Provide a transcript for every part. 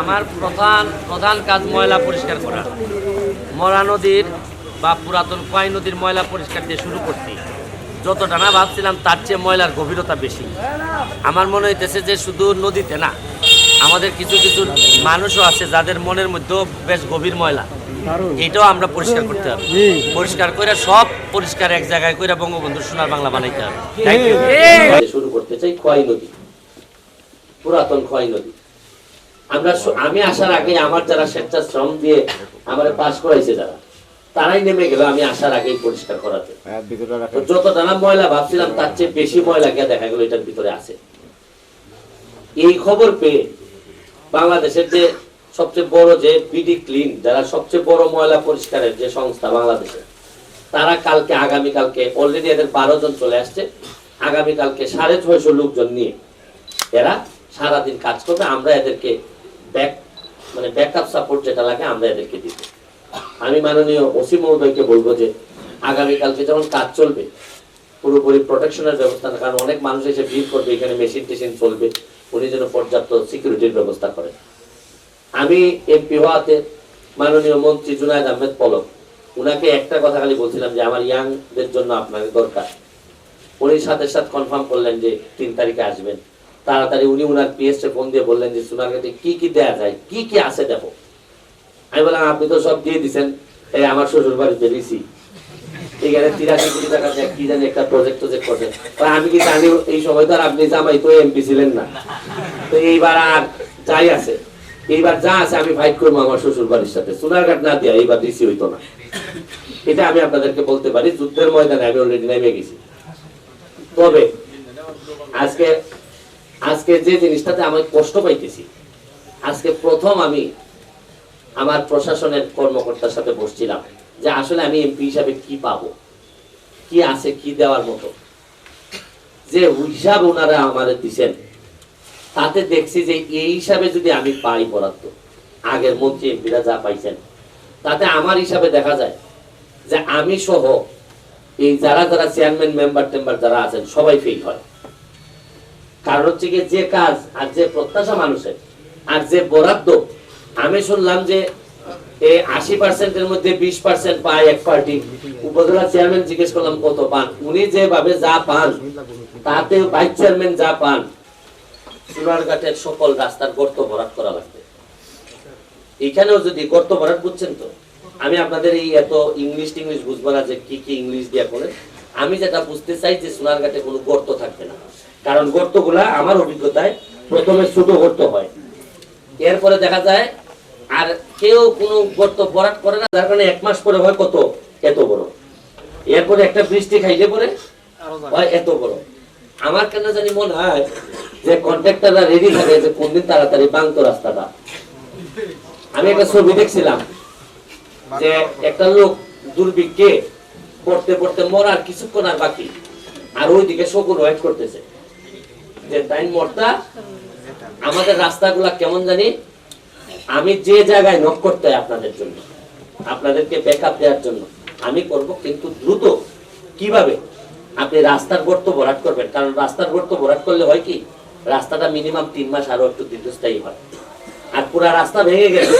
আমার প্রধান প্রধান কাজ ময়লা পরিষ্কার করা। মরা নদীর বা পুরাতন কয় নদীর ময়লা পরিষ্কার দিয়ে শুরু করছি। যতটা না ভাবছিলাম তার চেয়ে ময়লার গভীরতা বেশি। আমার মনে হইতেছে যে শুধু নদীতে না আমাদের কিছু কিছু মানুষও আছে যাদের মনের মধ্যেও বেশ গভীর ময়লা। এটাও আমরা পরিষ্কার করতে হবে। পরিষ্কার করে সব পরিষ্কার এক জায়গায় করে বঙ্গবন্ধু সোনার বাংলা বানাইতে হবে। শুরু করতে চাই খোয়াই নদী? পুরাতন খোয়াই নদী? আমরা আমি আসার আগে আমার যারা স্বেচ্ছাশ্রম দিয়ে আমার পাস করাইছে যারা তারাই নেমে গেল আমি আসার আগেই পরিষ্কার করাতে। তো যতটা না ময়লা ভাবছিলাম তার চেয়ে বেশি ময়লা গিয়ে দেখা গেল এটার ভিতরে আছে। এই খবর পেয়ে বাংলাদেশের যে সবচেয়ে বড় যে বিডি ক্লিন যারা সবচেয়ে বড় ময়লা পরিষ্কারের যে সংস্থা বাংলাদেশে তারা কালকে আগামী কালকে অলরেডি এদের বারো জন চলে আসছে। আগামী কালকে সাড়ে ছয়শো লোকজন নিয়ে এরা সারাদিন কাজ করবে। আমরা এদেরকে মানে ব্যাকআপ সাপোর্ট যেটা লাগে আমরা এদেরকে দিব। আমি মাননীয় ওসি মহোদয়কে বলব যে, আগামীকালকে যখন কাজ চলবে, পুরোপুরি প্রোটেকশনের ব্যবস্থা না, কারণ অনেক মানুষ এসে ভিড় করবে, এখানে মেশিন টেশিন চলবে, উনি যেন পর্যাপ্ত সিকিউরিটির ব্যবস্থা করেন। আমি এমপি হওয়াতে মাননীয় মন্ত্রী জুনায়দ আহমেদ পলক, উনাকে একটা কথা খালি বলছিলাম যে, আমার ইয়াংদের জন্য আপনাকে দরকার। উনি সাথে সাথে কনফার্ম করলেন যে তিন তারিখে আসবেন। তাড়াতাড়ি উনি উনার পিএসে ফোন দিয়ে বললেন যে, সোনারগাঁতে কি কি দেয়া যায়? কি কি আছে দেখো? আমি বললাম, আপনি তো সব দিয়ে দিছেন। এই আমার শ্বশুর বাড়িতে দিছি এখানে তিরাশি কোটি টাকা কি জানি একটা প্রজেক্ট করছেন আমি কি জানি, এই সময় তো আর আপনি জামাই, তো এমপি ছিলেন না। তো এইবার আর যাই আছে। এইবার যা আছে আমি ফাইট করব আমার শ্বশুর বাড়ির সাথে। সোনারঘাট না দিয়া এইবার দিছি হইতো না। এটা আমি আপনাদেরকে বলতে পারি, যুদ্ধের ময়দানে আমি অলরেডি নেমে গেছি। তবে আজকে আজকে যে জিনিসটাতে আমি কষ্ট পাইতেছি, আজকে প্রথম আমি আমার প্রশাসনের কর্মকর্তার সাথে বসছিলাম যে আসলে আমি এমপি হিসাবে কি পাবো, কি আছে, কি দেওয়ার মতো। যে হিসাব ওনারা আমাদের দিছেন, তাতে দেখছি যে এই হিসাবে যদি আমি পাই বরাদ্দ, আগের মন্ত্রী এমপিরা যা পাইছেন, তাতে আমার হিসাবে দেখা যায় যে আমি সহ এই যারা যারা চেয়ারম্যান মেম্বার টেম্বার যারা আছেন, সবাই ফেল হয়। কারণ হচ্ছে যে কাজ আর যে প্রত্যাশা মানুষের আর যে বরাদ্দ, আমি শুনলাম যে আশি পার্সেন্টের মধ্যে বিশ পার্সেন্ট পায় এক পার্টি। উপজেলা চেয়ারম্যান জিজ্ঞেস করলাম, কত পান? উনি যেভাবে যা পান, তাতে ভাইস চেয়ারম্যান যা পান সকল রাস্তার গর্ত ভরাট করা লাগবে। এখানেও যদি গর্ত ভরাট, বুঝছেন তো? আমি আপনাদের এই এত ইংলিশ টিংলিশ বুঝব না যে কি কি ইংলিশ দিয়া করে আমি যেটা বুঝতে চাই যে সোনারঘাটে কোনো গর্ত থাকবে না। কারণ গর্তগুলা আমার অভিজ্ঞতায় প্রথমে ছোট গর্ত হয়। এরপরে দেখা যায় আর কেউ কোনো গর্ত ভরাট করে না যার কারণে এক মাস পরে হয় কত? এত বড়। এরপরে একটা বৃষ্টি খাইলে পরে হয় এত বড়। আমার কেন জানি মনে হয় যে কন্ট্রাক্টররা রেডি থাকে যে কোনদিন তাড়াতাড়ি বাংতো রাস্তাটা। আমি একটা ছবি দেখছিলাম যে একটা লোক দুর্ভিক্ষে পড়তে পড়তে মরার কিছুক্ষণ আর বাকি। আর ওইদিকে শকুন ওয়েট করতেছে। আমাদের রাস্তাগুলা কেমন জানি? আমি যে জায়গায় নক করতে আপনাদের জন্য, আপনাদেরকে ব্যাকআপ দেওয়ার জন্য, আমি করব কিন্তু দ্রুত। কীভাবে? আপনি রাস্তার গর্ত ভরাট করবেন, কারণ রাস্তার গর্ত ভরাট করলে হয় কি? রাস্তাটা মিনিমাম তিন মাস আরও একটু দীর্ঘস্থায়ী হয়। আর পুরা রাস্তা ভেঙে গেছে।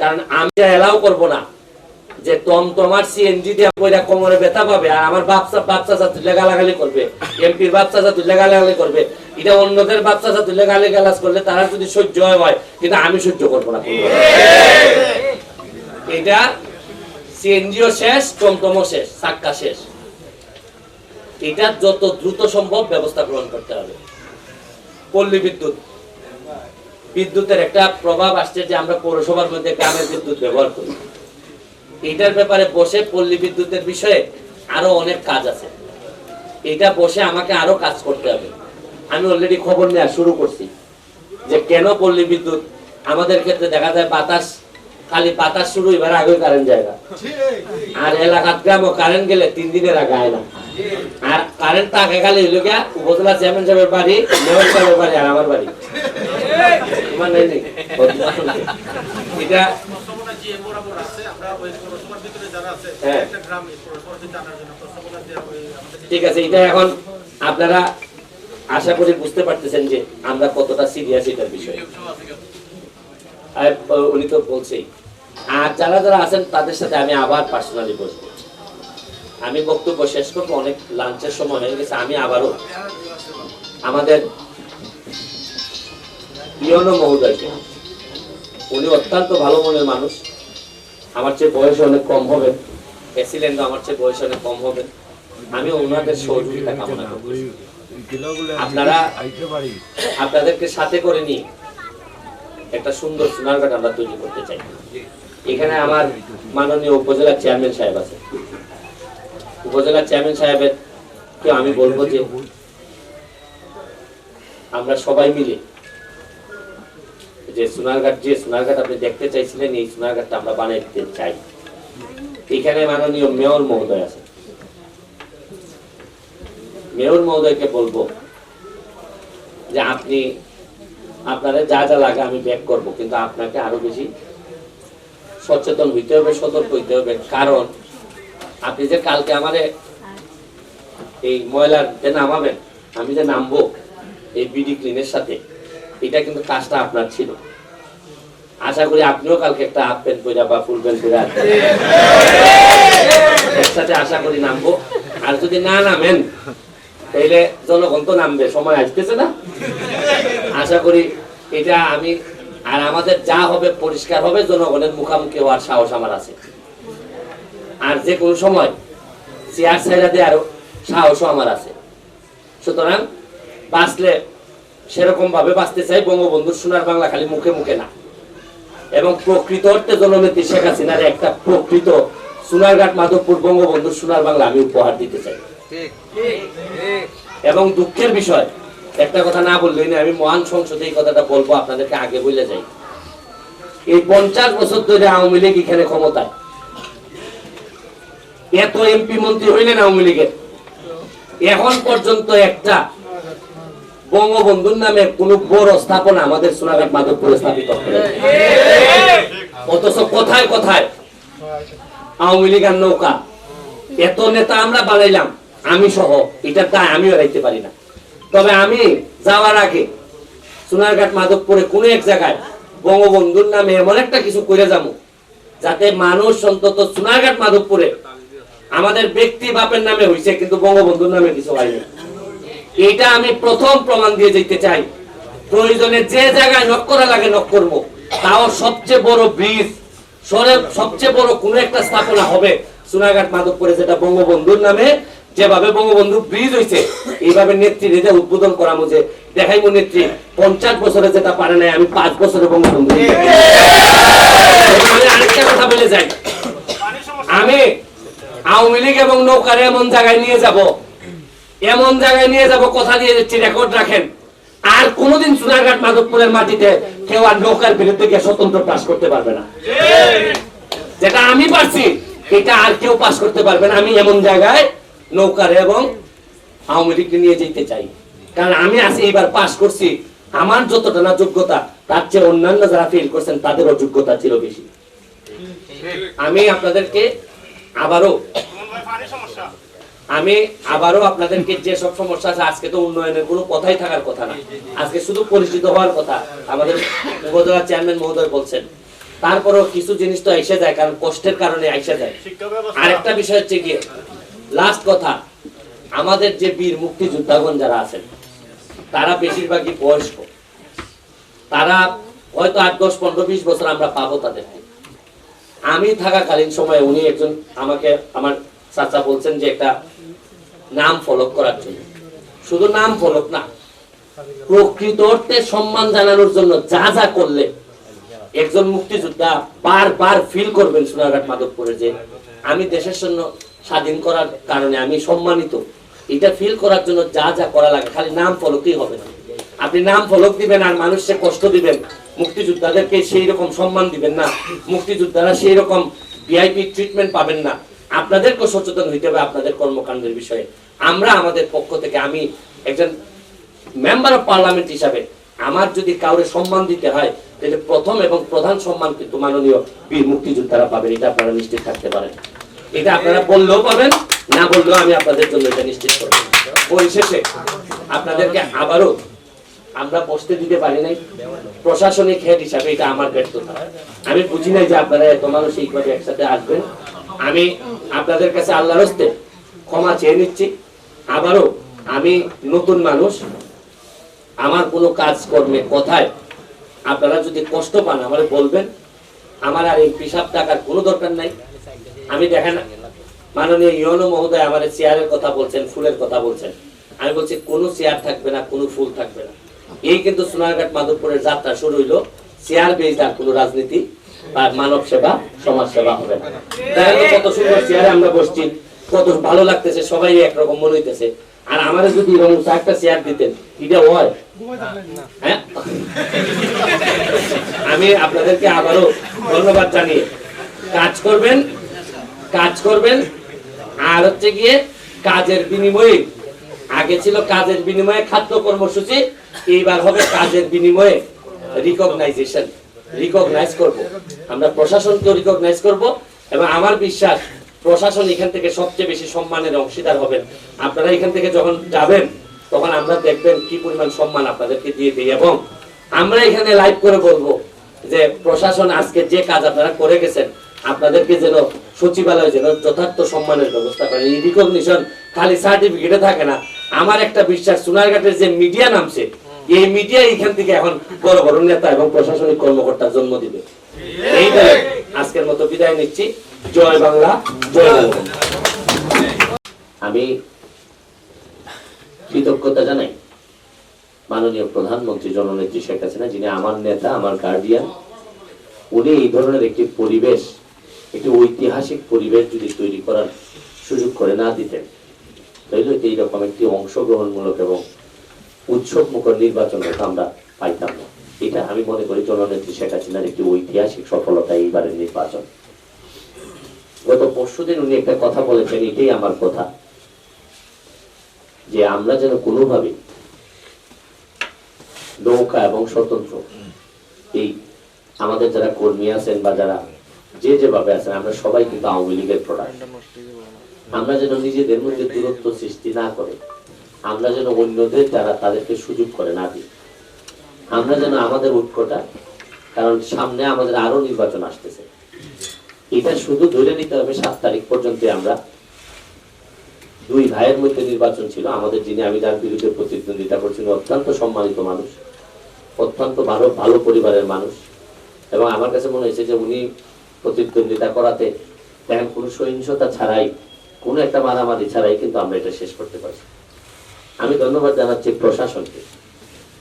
কারণ আমি এলাও করব না, যে তম তোমার সিএনজি দিয়ে কইরা কোমরে ব্যথা পাবে, আর আমার বাপসা বাপসা সাথে লেগালাগালি করবে এমপির বাপসা সাথে লেগালাগালি করবে এটা অন্যদের বাপসা সাথে লেগালি গালাস করলে তারা যদি সহ্য হয় কিন্তু আমি সহ্য করব না। এটা সিএনজিও শেষ, টমটমও শেষ, সাক্কা শেষ। এটা যত দ্রুত সম্ভব ব্যবস্থা গ্রহণ করতে হবে। পল্লী বিদ্যুৎ। বিদ্যুতের একটা প্রভাব আসছে যে আমরা পৌরসভার মধ্যে গ্রামের বিদ্যুৎ ব্যবহার করি। এটার ব্যাপারে বসে পল্লী বিদ্যুতের বিষয়ে আরও অনেক কাজ আছে। এটা বসে আমাকে আরও কাজ করতে হবে। আমি অলরেডি খবর নেওয়া শুরু করছি যে কেন পল্লী বিদ্যুৎ? আমাদের ক্ষেত্রে দেখা যায় বাতাস, খালি বাতাস শুরু এবার আগে কারেন্ট জায়গা আর এলাকাত গ্রামও কারেন্ট গেলে তিন দিনের আগে আয় না। আর কারেন্ট তাকে খালি গিয়া উপজেলা চেয়ারম্যান সাহেবের বাড়ি মেয়র সাহেবের বাড়ি আর আমার বাড়ি। এটা হ্যাঁ। ঠিক আছে, এটা এখন আপনারা আশা করি বুঝতে পারতেছেন যে আমরা কতটা সিরিয়াস এটার বিষয়ে। উনি তো বলছেই। আর যারা যারা আছেন, তাদের সাথে আমি আবার পার্সোনালি বসবো। আমি বক্তব্য শেষ করব, অনেক লাঞ্চের সময় হয়ে গেছে, আমি আবারও আমাদের ইয়নো মহোদয়কে। উনি অত্যন্ত ভালো মনের মানুষ। আমার চেয়ে বয়স অনেক কম হবে। প্রেসিডেন্ট আমার চেয়ে বয়স অনেক কম হবে। আমি ওনাদের সহযোগিতা কামনা করি আপনারা আপনাদেরকে সাথে করে নিয়ে একটা সুন্দর সোনারঘাট আমরা তৈরি করতে চাই। এখানে আমার মাননীয় উপজেলা চেয়ারম্যান সাহেব আছে। উপজেলা চেয়ারম্যান সাহেবের কে আমি বলব যে আমরা সবাই মিলে যে সোনারঘাট যে সোনারঘাট আপনি দেখতে চাইছিলেন এই সোনারঘাটটা আমরা বানিয়ে দিতে চাই। এখানে মাননীয় মেয়র মহোদয় আছে। মেয়র মহোদয়কে বলব যে আপনি আপনাদের যা যা লাগে আমি ব্যাক করব, কিন্তু আপনাকে আরও বেশি সচেতন হইতে হবে, সতর্ক হইতে হবে। কারণ আপনি যে কালকে আমারে এই ময়লার যে নামাবেন, আমি যে নামবো এই বিডি ক্লিনের সাথে, এটা কিন্তু কাজটা আপনার ছিল। আশা করি আপনিও কালকে একটা হাফ প্যান্ট পরে বা ফুল প্যান্ট পরে। একসাথে আশা করি নামবো। আর যদি না নামেন তাইলে জনগণ তো নামবে, সময় আসতেছে না। আশা করি এটা আমি, আর আমাদের যা হবে, পরিষ্কার হবে, জনগণের মুখামুখি হওয়ার সাহস আমার আছে। আর যে কোনো সময় চেয়ার ছাইরা দেওয়ারও সাহসও আমার আছে। সুতরাং বাঁচলে সেরকম ভাবে বাঁচতে চাই, বঙ্গবন্ধুর সোনার বাংলা খালি মুখে মুখে না। এবং প্রকৃত অর্থে জননেত্রী শেখ হাসিনার একটা প্রকৃত সোনারঘাট মাধবপুর বঙ্গবন্ধুর সোনার বাংলা আমি উপহার দিতে চাই। এবং দুঃখের বিষয়, একটা কথা না বললেই না আমি মহান সংসদে এই কথাটা বলব, আপনাদেরকে আগে বলে যাই। এই পঞ্চাশ বছর ধরে আওয়ামী লীগ এখানে ক্ষমতায়। এত এমপি মন্ত্রী হইলেন আওয়ামী লীগের। এখন পর্যন্ত একটা বঙ্গবন্ধুর নামে কোন বড় স্থাপনা আমাদের সোনাঘাট মাধবপুরে স্থাপিত অথচ কোথায় কোথায়? আওয়ামী লীগের নৌকা। এত নেতা আমরা বানাইলাম। আমি সহ এটার দায় আমিও রাখতে পারি না। তবে আমি যাওয়ার আগে সোনারঘাট মাধবপুরে কোনো এক জায়গায় বঙ্গবন্ধুর নামে এমন একটা কিছু করে যাব, যাতে মানুষ অন্তত সোনারঘাট মাধবপুরে আমাদের ব্যক্তি বাপের নামে হয়েছে কিন্তু বঙ্গবন্ধুর নামে কিছু হয়নি এটা আমি প্রথম প্রমাণ দিয়ে যেতে চাই। প্রয়োজনে যে জায়গায় নক করা লাগে নক করব, তাও সবচেয়ে বড় ব্রিজ সবচেয়ে বড় কোন একটা স্থাপনা হবে সোনাঘাট মাধবপুরে, যেটা বঙ্গবন্ধুর নামে যেভাবে বঙ্গবন্ধু ব্রিজ হয়েছে এইভাবে নেত্রী রেজা উদ্বোধন করা মুঝে দেখাইবো নেত্রী, পঞ্চাশ বছরে যেটা পারে নাই, আমি পাঁচ বছরে বঙ্গবন্ধু। আরেকটা কথা বলে যাই। আমি আওয়ামী লীগ এবং নৌকারে এমন জায়গায় নিয়ে যাব, এমন জায়গায় নিয়ে যাব, কথা দিয়ে যাচ্ছি রেকর্ড রাখেন। আর কোনোদিন সোনারঘাট মাধবপুরের মাটিতে কেউ আর নৌকার বিরুদ্ধে গিয়ে স্বতন্ত্র পাশ করতে পারবে না। যেটা আমি পারছি, এটা আর কেউ পাশ করতে পারবে না। আমি এমন জায়গায় নৌকারে এবং আওয়ামী লীগকে নিয়ে যেতে চাই। কারণ আমি আছি এবার পাস করছি। আমার যতটা না যোগ্যতা তার চেয়ে অন্যান্য যারা ফেল করছেন তাদের অযোগ্যতা ছিল বেশি। আমি আপনাদেরকে আবারও আমি আবারও আপনাদেরকে যে সব সমস্যা আছে আজকে তো উন্নয়নের কোনো কথাই থাকার কথা না। আজকে শুধু পরিচিত হওয়ার কথা আমাদের উপজেলা চেয়ারম্যান মহোদয় বলছেন। তারপরেও কিছু জিনিস তো এসে যায় কারণ কষ্টের কারণে এসে যায়। আরেকটা বিষয় হচ্ছে গিয়ে লাস্ট কথা, আমাদের যে বীর মুক্তিযোদ্ধাগণ যারা আছেন, তারা বেশিরভাগই বয়স্ক। তারা হয়তো আট, দশ, পনেরো, বিশ বছর আমরা পাবো তাদেরকে আমি থাকাকালীন সময়ে উনি একজন আমাকে, আমার চাচা বলছেন যে একটা নাম ফলক করার জন্য। শুধু নাম ফলক না, প্রকৃত অর্থে সম্মান জানানোর জন্য যা যা করলে একজন মুক্তিযোদ্ধা বারবার ফিল করবেন সোনারঘাট মাধবপুরে যে আমি দেশের জন্য স্বাধীন করার কারণে আমি সম্মানিত। এটা ফিল করার জন্য যা যা করা লাগে, খালি নাম ফলকই হবে না। আপনি নাম ফলক দিবেন আর মানুষকে কষ্ট দিবেন। মুক্তিযোদ্ধাদেরকে সেই রকম সম্মান দিবেন না। মুক্তিযোদ্ধারা সেই রকম ভিআইপি ট্রিটমেন্ট পাবেন না। আপনাদেরকে সচেতন হইতে হবে আপনাদের কর্মকাণ্ডের বিষয়ে। আমরা আমাদের পক্ষ থেকে আমি একজন মেম্বার অফ পার্লামেন্ট হিসাবে আমার যদি কাউরে সম্মান দিতে হয়, তাহলে প্রথম এবং প্রধান সম্মান কিন্তু মাননীয় বীর মুক্তিযোদ্ধারা পাবেন, এটা আপনারা নিশ্চিত থাকতে পারেন। এটা আপনারা বললেও পাবেন, না বললেও আমি আপনাদের জন্য এটা নিশ্চিত করব। পরিশেষে আপনাদেরকে আবারও আমরা বসতে দিতে পারি নাই। প্রশাসনিক হেড হিসাবে এটা আমার ব্যর্থতা। আমি বুঝি নাই যে আপনারা এত মানুষ এইভাবে একসাথে আসবেন। আমি আপনাদের কাছে আল্লাহর হস্তে ক্ষমা চেয়ে নিচ্ছি। আবারও আমি নতুন মানুষ। আমার কোনো কাজকর্মে কথায় আপনারা যদি কষ্ট পান, আমারে বলবেন। আমার আর এই পিসাব টাকার কোনো দরকার নাই। আমি দেখেন, মাননীয় ইয়নো মহোদয় আমার চেয়ারের কথা বলছেন, ফুলের কথা বলছেন। আমি বলছি, কোনো চেয়ার থাকবে না, কোনো ফুল থাকবে না। এই কিন্তু সোনারঘাট মাধবপুরের যাত্রা শুরু হইল। চেয়ার বেজ আর কোনো রাজনীতি বা মানব সেবা, সমাজ সেবা হবে না। কত সুন্দর চেয়ারে আমরা বসছি, কত ভালো লাগতেছে, সবাই একরকম মনে হইতেছে। আর আমার যদি এরকম চেয়ার দিতেন, এটা হয়? হ্যাঁ? আমি আপনাদেরকে আবারও ধন্যবাদ জানিয়ে কাজ করবেন। কাজ করবেন, আর হচ্ছে গিয়ে কাজের বিনিময়ে, আগে ছিল কাজের বিনিময়ে খাদ্য কর্মসূচি, এইবার হবে কাজের বিনিময়ে রিকগনাইজেশন রিকগনাইজ করব। আমরা প্রশাসনকে রিকগনাইজ করব, এবং আমার বিশ্বাস প্রশাসন এখান থেকে সবচেয়ে বেশি সম্মানের অংশীদার হবেন। আপনারা এখান থেকে যখন যাবেন, তখন আমরা দেখবেন কি পরিমাণ সম্মান আপনাদেরকে দিয়ে দিই, এবং আমরা এখানে লাইভ করে বলব যে, প্রশাসন আজকে যে কাজ আপনারা করে গেছেন, আপনাদেরকে যেন সচিবালয় যেন যথার্থ সম্মানের ব্যবস্থা করে। এই রিকগনিশন খালি সার্টিফিকেটে থাকে না। আমার একটা বিশ্বাস সোনারঘাটের যে মিডিয়া নামছে, এই মিডিয়া এখান থেকে এখন বড় বড় নেতা এবং প্রশাসনিক কর্মকর্তা জন্ম দিবে। এই বলে আজকের মতো বিদায় নিচ্ছি। জয় বাংলা জয় বাংলা আমি কৃতজ্ঞতা জানাই মাননীয় প্রধানমন্ত্রী জননেত্রী শেখ হাসিনা, যিনি আমার নেতা, আমার গার্ডিয়ান উনি এই ধরনের একটি পরিবেশ একটি ঐতিহাসিক পরিবেশ যদি তৈরি করার সুযোগ করে না দিতেন, তাহলে এইরকম একটি অংশগ্রহণমূলক এবং উৎসব মুখর নির্বাচন হয়তো আমরা পাইতাম না। এটা আমি মনে করি জননেত্রী শেখ হাসিনার একটি ঐতিহাসিক সফলতা এইবারের নির্বাচন। গত পরশুদিন উনি একটা কথা বলেছেন, এটাই আমার কথা, যে আমরা যেন কোনোভাবে নৌকা এবং স্বতন্ত্র, এই আমাদের যারা কর্মী আছেন বা যারা যে যেভাবে আছেন আমরা সবাই কিন্তু আওয়ামী লীগের প্রোডাক্ট আমরা যেন নিজেদের মধ্যে দূরত্ব সৃষ্টি না করে, আমরা যেন অন্যদের যারা তাদেরকে সুযোগ করে না দিই। আমরা যেন আমাদের ঐক্যটা, কারণ সামনে আমাদের আরও নির্বাচন আসতেছে। এটা শুধু ধরে নিতে হবে, সাত তারিখ পর্যন্ত আমরা দুই ভাইয়ের মধ্যে নির্বাচন ছিল। আমাদের যিনি আমি যার বিরুদ্ধে প্রতিদ্বন্দ্বিতা করছিল অত্যন্ত সম্মানিত মানুষ, অত্যন্ত ভালো ভালো পরিবারের মানুষ। এবং আমার কাছে মনে হয়েছে যে উনি প্রতিদ্বন্দ্বিতা করাতে দেখেন, কোনো সহিংসতা ছাড়াই, কোনো একটা মারামারি ছাড়াই কিন্তু আমরা এটা শেষ করতে পারছি। আমি ধন্যবাদ জানাচ্ছি প্রশাসনকে।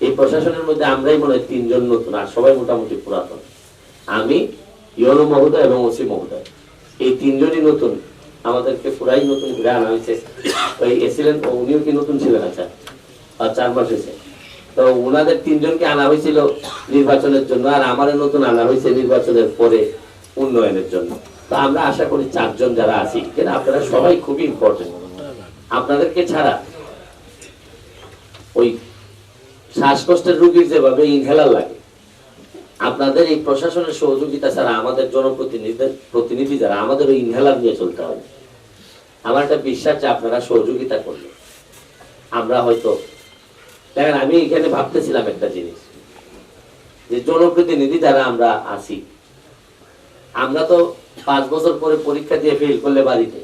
এই প্রশাসনের মধ্যে আমরাই মনে হয় তিনজন নতুন, আর সবাই মোটামুটি পুরাতন। আমি ইয়নো মহোদয় এবং ওসি মহোদয়। এই তিনজনই নতুন, আমাদেরকে পুরাই নতুন ঘুরে আনা হয়েছে। ওই এসিলেন ও উনিও কি নতুন ছিলেন? আচ্ছা আর চার মাস হয়েছে। তো ওনাদের তিনজনকে আনা হয়েছিল নির্বাচনের জন্য, আর আমারও নতুন আনা হয়েছে নির্বাচনের পরে। উন্নয়নের জন্য। তো আমরা আশা করি চারজন যারা আছি কিন্তু আপনারা সবাই খুবই ইম্পর্টেন্ট আপনাদেরকে ছাড়া ওই শ্বাসকষ্টের রোগীর যেভাবে ইনহেলার লাগে, আপনাদের এই প্রশাসনের সহযোগিতা ছাড়া আমাদের জনপ্রতিনিধিদের প্রতিনিধি যারা, আমাদের ওই ইনহেলার নিয়ে চলতে হবে। আমার একটা বিশ্বাস যে আপনারা সহযোগিতা করলে আমরা হয়তো দেখেন, আমি এখানে ভাবতেছিলাম একটা জিনিস, যে জনপ্রতিনিধি যারা আমরা আছি আমরা তো পাঁচ বছর পরে পরীক্ষা দিয়ে ফেল করলে বাড়িতে।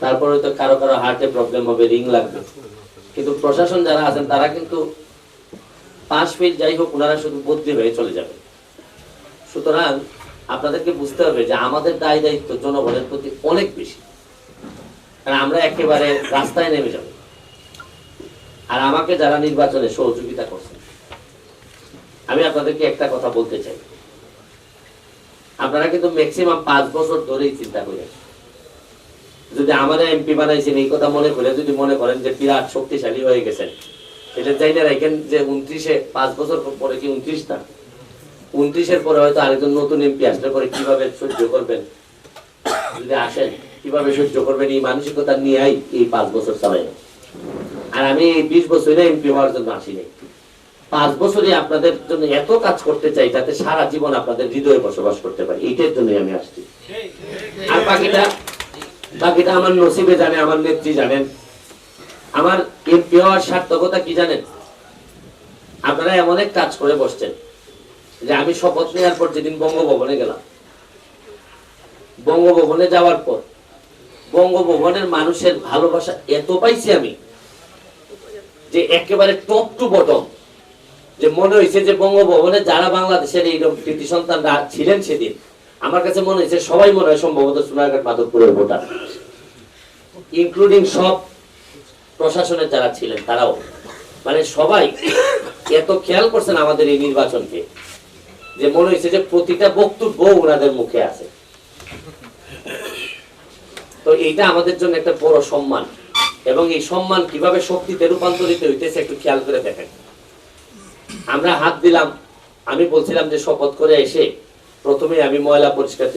তারপরে তো কারও কারও হার্টে প্রবলেম হবে রিং লাগবে। কিন্তু প্রশাসন যারা আছেন, তারা কিন্তু পাঁচ ফেল যাই হোক, ওনারা শুধু বদলি হয়ে চলে যাবে। সুতরাং আপনাদেরকে বুঝতে হবে যে আমাদের দায় দায়িত্ব জনগণের প্রতি অনেক বেশি। কারণ আমরা একেবারে রাস্তায় নেমে যাব। আর আমাকে যারা নির্বাচনে সহযোগিতা করছেন, আমি আপনাদেরকে একটা কথা বলতে চাই। আপনারা কিন্তু ম্যাক্সিমাম পাঁচ বছর ধরেই চিন্তা করে যদি আমাদের এমপি বানাইছেন, এই কথা মনে করে যদি মনে করেন যে বিরাট শক্তিশালী হয়ে গেছেন, এটা চাই না রাখেন যে উনত্রিশে, পাঁচ বছর পরে কি উনত্রিশ না? উনত্রিশের পরে হয়তো আরেকজন নতুন এমপি আসলে পরে কীভাবে সহ্য করবেন? যদি আসেন, কীভাবে সহ্য করবেন? এই মানসিকতা নিয়েই এই পাঁচ বছর চালাই আর আমি এই বিশ বছরে এমপি হওয়ার জন্য আসিনি। পাঁচ বছরে আপনাদের জন্য এত কাজ করতে চাই যাতে সারা জীবন আপনাদের হৃদয়ে বসবাস করতে পারি। এইটার জন্যই আমি আসছি। আর বাকিটা বাকিটা আমার নসিবে জানে, আমার নেত্রী জানেন। আমার এমপি হওয়ার সার্থকতা কি জানেন? আপনারা এমন এক কাজ করে বসছেন যে আমি শপথ নেওয়ার পর যেদিন বঙ্গভবনে গেলাম, বঙ্গভবনে যাওয়ার পর বঙ্গভবনের মানুষের ভালোবাসা এত পাইছি আমি যে একেবারে টপ টু বটম যে মনে হয়েছে যে বঙ্গভবনে যারা বাংলাদেশের এইরকম কৃতি সন্তানরা ছিলেন সেদিন, আমার কাছে মনে হয়েছে সবাই মনে হয় সম্ভবত সোনারঘাট মাধবপুরের ভোটার। ইনক্লুডিং সব প্রশাসনের যারা ছিলেন, তারাও। মানে সবাই এত খেয়াল করছেন আমাদের এই নির্বাচনকে, যে মনে হয়েছে যে প্রতিটা বক্তব্য ওনাদের মুখে আছে। তো এইটা আমাদের জন্য একটা বড় সম্মান, এবং এই সম্মান কীভাবে শক্তিতে রূপান্তরিত হইতেছে একটু খেয়াল করে দেখেন। আমরা হাত দিলাম আমি বলছিলাম যে শপথ করে এসে প্রথমে আমি ময়লা পরিষ্কার